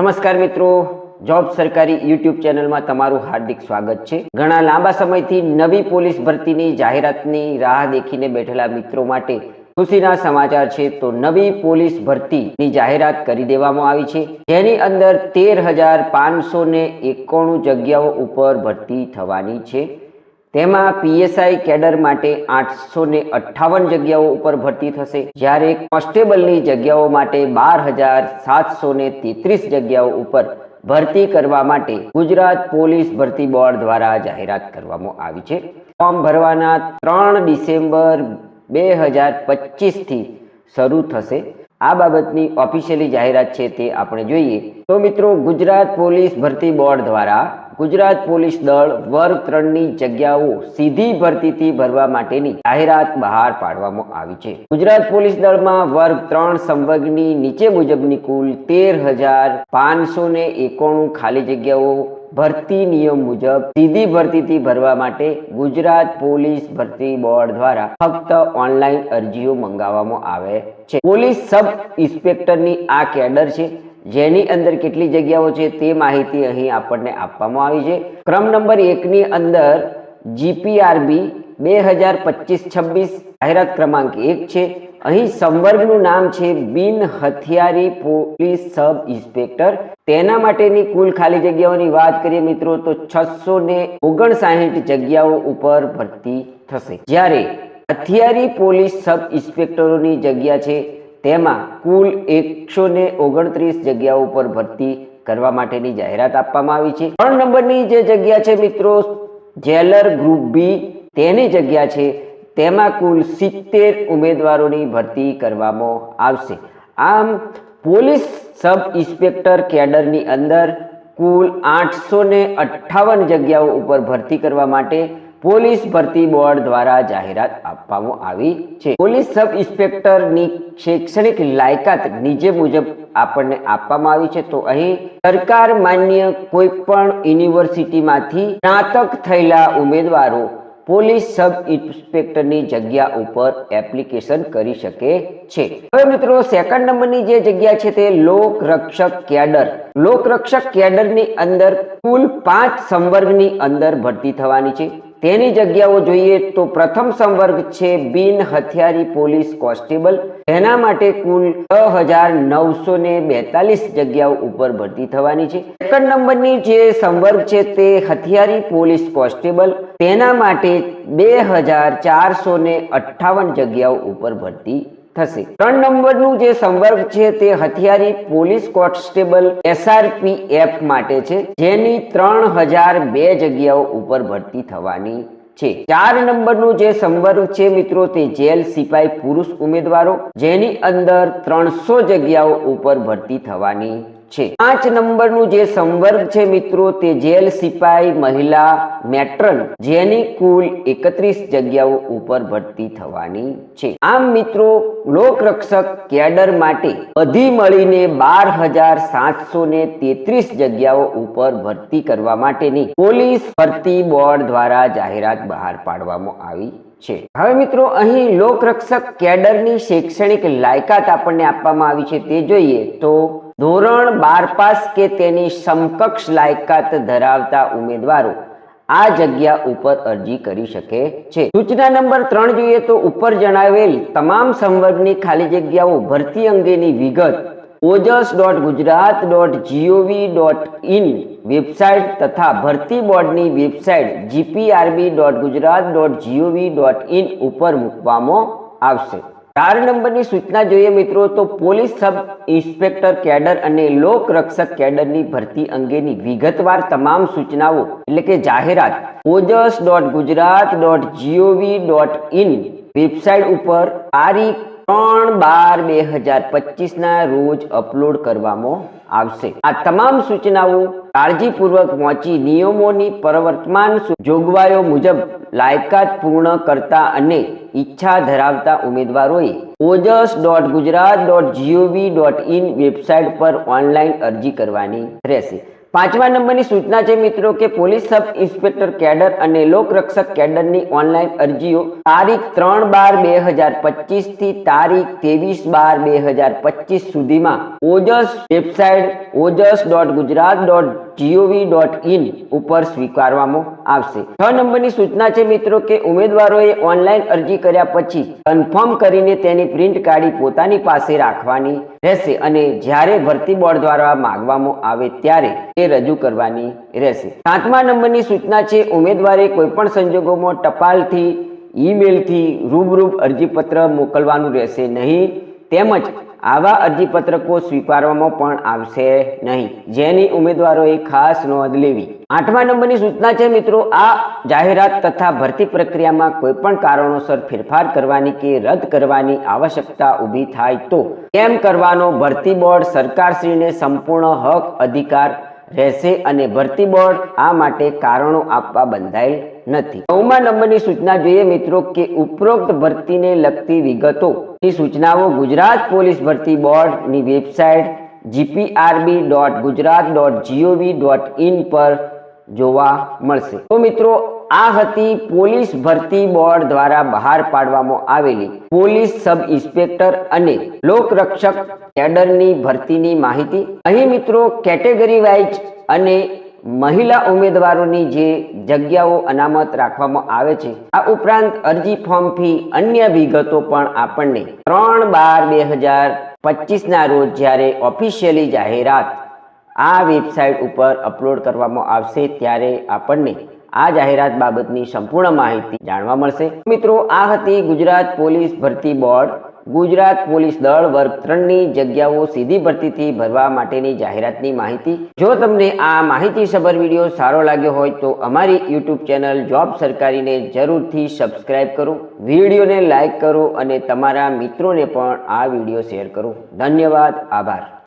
નમસ્કાર મિત્રો, જોબ સરકારી યુટ્યુબ ચેનલમાં તમારું હાર્દિક સ્વાગત છે. ઘણા લાંબા સમયથી નવી પોલીસ ભરતીની જાહેરાતની રાહ દેખીને બેઠેલા મિત્રો માટે ખુશીના સમાચાર છે તો નવી પોલીસ ભરતીની જાહેરાત કરી દેવામાં આવી છે. જેની અંદર તેર હજાર પાંચસો એકોણું જગ્યાઓ ઉપર ભરતી થવાની છે. તેમાં પીએસઆઈ કેડર માટે આઠસો ને અઠ્ઠાવન જગ્યાઓ ઉપર ભરતી થશે. જ્યારે કોન્સ્ટેબલની જગ્યાઓ માટે બાર હજાર સાતસો ને તેત્રીસ જગ્યાઓ ઉપર ભરતી કરવા માટે ગુજરાત પોલીસ ભરતી બોર્ડ દ્વારા જાહેરાત કરવામાં આવી છે. ફોર્મ ભરવાના ત્રણ ડિસેમ્બર બે હજાર પચીસથી શરૂ થશે. આ બાબતની ઓફિશિયલી જાહેરાત છે તે આપણે જોઈએ. તો મિત્રો ગુજરાત પોલીસ ભરતી બોર્ડ દ્વારા ગુજરાત પોલીસ દળ વર્ગ ત્રણની જગ્યાઓ સીધી ભરતીથી ભરવા માટેની જાહેરાત બહાર પાડવામાં આવી છે. ગુજરાત પોલીસ દળમાં વર્ગ ત્રણ સંવર્ગની નીચે મુજબની કુલ તેર હજાર પાંચસો ને એકોણું ખાલી જગ્યાઓ ભરતી નિયમ મુજબ સીધી ભરતીથી ભરવા માટે ગુજરાત પોલીસ ભરતી બોર્ડ દ્વારા ફક્ત ઓનલાઈન અરજીઓ મંગાવવામાં આવે છે. પોલીસ સબ ઇન્સ્પેક્ટરની આ કેડર છે જેની અંદર કેટલી જગ્યાઓ છે તે માહિતી અહીં આપણને આપવામાં આવી છે. ક્રમ નંબર એકની અંદર જીપીઆરબી બે હજાર પચીસ છવ્વીસ જાહેરાત ક્રમાંક એક છે. અહીં સંવર્ગનું નામ છે બિન હથિયારી પોલીસ સબ ઇન્સ્પેક્ટર. તેના માટેની કુલ ખાલી જગ્યાઓની વાત કરીએ મિત્રો તો છસો ને ઓગણસાઠ જગ્યાઓ ઉપર ભરતી થશે. જ્યારે હથિયારી પોલીસ સબ ઇન્સ્પેક્ટરોની જગ્યા છે તેમાં કુલ એકસો ને ઓગણત્રીસ જગ્યાઓ પર ભરતી કરવા માટેની જાહેરાત આપવામાં આવી છે. ત્રણ નંબરની જે જગ્યા છે મિત્રો, જેલર ગ્રુપ બી, તેની જગ્યા છે. તેમાં કુલ સિત્તેર ઉમેદવારોની ભરતી કરવામાં આવશે. આમ, પોલીસ સબ ઇન્સ્પેક્ટર કેડરની અંદર કુલ આઠસો ને અઠ્ઠાવન જગ્યાઓ ઉપર ભરતી કરવા માટે પોલીસ ભરતી બોર્ડ દ્વારા જાહેરાત આપવામાં આવી છે. પોલીસ સબ ઇન્સ્પેક્ટરની શૈક્ષણિક લાયકાત નીચે મુજબ આપણને આપવામાં આવી છે. તો અહીં સરકાર માન્ય કોઈ પણ યુનિવર્સિટીમાંથી સ્નાતક થયેલા ઉમેદવારો પોલીસ સબ ઇન્સ્પેક્ટરની જગ્યા ઉપર એપ્લિકેશન કરી શકે છે. હવે મિત્રો સેકન્ડ નંબરની જે જગ્યા છે તે લોક રક્ષક કેડર. લોક રક્ષક કેડરની અંદર કુલ પાંચ સંવર્ગની અંદર ભરતી થવાની છે. તેની જગ્યાઓ જોઈએ તો પ્રથમ સંવર્ગ છે બિન હથિયારી પોલીસ કોન્સ્ટેબલ. તેના માટે કુલ છ હજાર નવસો ને બેતાલીસ જગ્યાઓ ઉપર ભરતી થવાની છે. સેકન્ડ નંબરની જે સંવર્ગ છે તે હથિયારી પોલીસ કોન્સ્ટેબલ. તેના માટે બે હજાર ચારસો અઠ્ઠાવન જગ્યાઓ ઉપર ભરતી થશે. ત્રણ નંબરનું જે સંવર્ગ છે તે હથિયારી પોલીસ કોન્સ્ટેબલ એસઆરપી એફ માટે છે, જેની ત્રણ હજાર બે જગ્યાઓ ઉપર ભરતી થવાની છે. ચાર નંબરનું જે સંવર્ગ છે મિત્રો તે જેલ સિપાઈ પુરુષ ઉમેદવારો, જેની અંદર ત્રણસો જગ્યાઓ ઉપર ભરતી થવાની છે. પાંચ નંબરનું જે સંવર્ગ છે મિત્રો, તે જેલ સિપાઈ મહિલા મેટ્રન, જેની કુલ એકત્રીસ જગ્યાઓ ઉપર ભરતી થવાની છે. આમ મિત્રો, લોકરક્ષક કેડર માટે બધી મળીને બાર હજાર સાતસો ને તેત્રીસ જગ્યાઓ ઉપર ભરતી કરવા માટેની પોલીસ ભરતી બોર્ડ દ્વારા જાહેરાત બહાર પાડવામાં આવી છે. હવે મિત્રો, અહીં લોકરક્ષક કેડરની શૈક્ષણિક લાયકાત આપણને આપવામાં આવી છે. તે જોઈએ તો ધોરણ બાર પાસ કે તેની સમકક્ષ લાયકાત ધરાવતા ઉમેદવારો આ જગ્યા ઉપર અરજી કરી શકે છે. સૂચના નંબર ત્રણ જોઈએ તો ઉપર જણાવેલ તમામ સંવર્ગની ખાલી જગ્યાઓ ભરતી અંગેની વિગત Ojas dot Gujarat dot GOV dot in website તથા ભરતી બોર્ડની website GPRB dot Gujarat dot GOV dot in ઉપર મૂકવામાં આવશે. ચાર નંબરની સૂચના જોઈએ મિત્રો તો પોલીસ સબ ઇન્સ્પેક્ટર કેડર અને લોક રક્ષક કેડરની ભરતી અંગેની વિગતવાર તમામ સૂચનાઓ, એટલે કે જાહેરાત, Ojas dot Gujarat dot GOV dot in website ઉપર તારીખ ત્રણ બાર બે હજાર પચીસના રોજ અપલોડ કરવામાં આવશે. આ તમામ સૂચનાઓ કાળજીપૂર્વક વાંચી, નિયમોની પ્રવર્તમાન જોગવાઈઓ મુજબ લાયકાત પૂર્ણ કરતા અને ઈચ્છા ધરાવતા ઉમેદવારોએ Ojas dot Gujarat dot GOV dot in website પર ઓનલાઈન અરજી કરવાની રહેશે. પાંચમા નંબરની સૂચના છે મિત્રો કે પોલીસ સબ ઇન્સ્પેક્ટર કેડર અને લોકરક્ષક કેડરની ઓનલાઈન અરજીઓ તારીખ ત્રણ બાર બે હજાર પચીસથી તારીખ ત્રેવીસ બાર બે હજાર પચીસ સુધીમાં. Ojas website Ojas dot Gujarat dot GOV dot in ઉપર સ્વીકારવામાં આવશે. છ નંબરની સૂચના છે મિત્રો કે ઉમેદવારોએ ઓનલાઈન અરજી કર્યા પછી કન્ફર્મ કરીને તેની પ્રિન્ટ કાઢી પોતાની પાસે રાખવાની રહેશે અને જ્યારે ભરતી બોર્ડ દ્વારા માગવામાં આવે ત્યારે તે રજૂ કરવાની રહેશે. સાતમા નંબરની સૂચના છે ઉમેદવારે કોઈપણ સંજોગોમાં ટપાલથી, ઈમેલથી રૂબરૂબ અરજીપત્ર મોકલવાનું રહેશે નહીં. તેમજ આવા અરજીપત્રકો સ્વીકારવામાં પણ આવશે નહીં. જેની ઉમેદવારોએ ખાસ નોંધ લેવી. આઠમા નંબરની સૂચના છે, મિત્રો, આ જાહેરાત તથા ભરતી પ્રક્રિયામાં કોઈ પણ કારણોસર ફેરફાર કરવાની કે રદ કરવાની આવશ્યકતા ઊભી થાય તો. કેમ કરવાનો? ભરતી બોર્ડ સરકારશ્રીને સંપૂર્ણ હક અધિકાર રહેશે અને ભરતી બોર્ડ આ માટે કારણો આપવા બંધાયેલ નથી. નવમા નંબરની સૂચના જોઈએ મિત્રો કે ઉપરોક્ત ભરતીને લગતી વિગતો. ની સૂચનાઓ ગુજરાત પોલીસ ભરતી બોર્ડની website GPRB dot Gujarat dot GOV dot in પર જોવા મળશે. તો મિત્રો, આ હતી પોલીસ ભરતી બોર્ડ દ્વારા બહાર પાડવામાં આવેલી પોલીસ સબ ઇન્સ્પેક્ટર અને લોકરક્ષક કેડરની ભરતીની માહિતી. અહીં મિત્રો, કેટેગરી વાઇઝ અને મહિલા ઉમેદવારોની જે જગ્યાઓ અનામત રાખવામાં આવે છે, આ ઉપરાંત અરજી ફોર્મ ફી અન્ય વિગતો પણ આપણને ત્રણ બાર બે હજાર પચીસના રોજ જ્યારે ઓફિશિયલી જાહેરાત આ વેબસાઇટ ઉપર અપલોડ કરવામાં આવશે ત્યારે આપણને આ જાહેરાત બાબતની સંપૂર્ણ માહિતી જાણવા મળશે. મિત્રો, આ હતી ગુજરાત પોલીસ ભરતી બોર્ડ. ગુજરાત પોલીસ દળ વર્ગ ત્રણની જગ્યાઓ સીધી ભરતીથી ભરવા માટેની જાહેરાતની માહિતી. જો તમને આ માહિતી સભર વીડિયો સારો લાગ્યો હોય તો અમારી યુટ્યુબ ચેનલ જોબ સરકારીને જરૂરથી સબસ્ક્રાઇબ કરો. વિડીયોને લાઇક કરો અને તમારા મિત્રોને પણ આ વીડિયો શેર કરો. ધન્યવાદ. આભાર.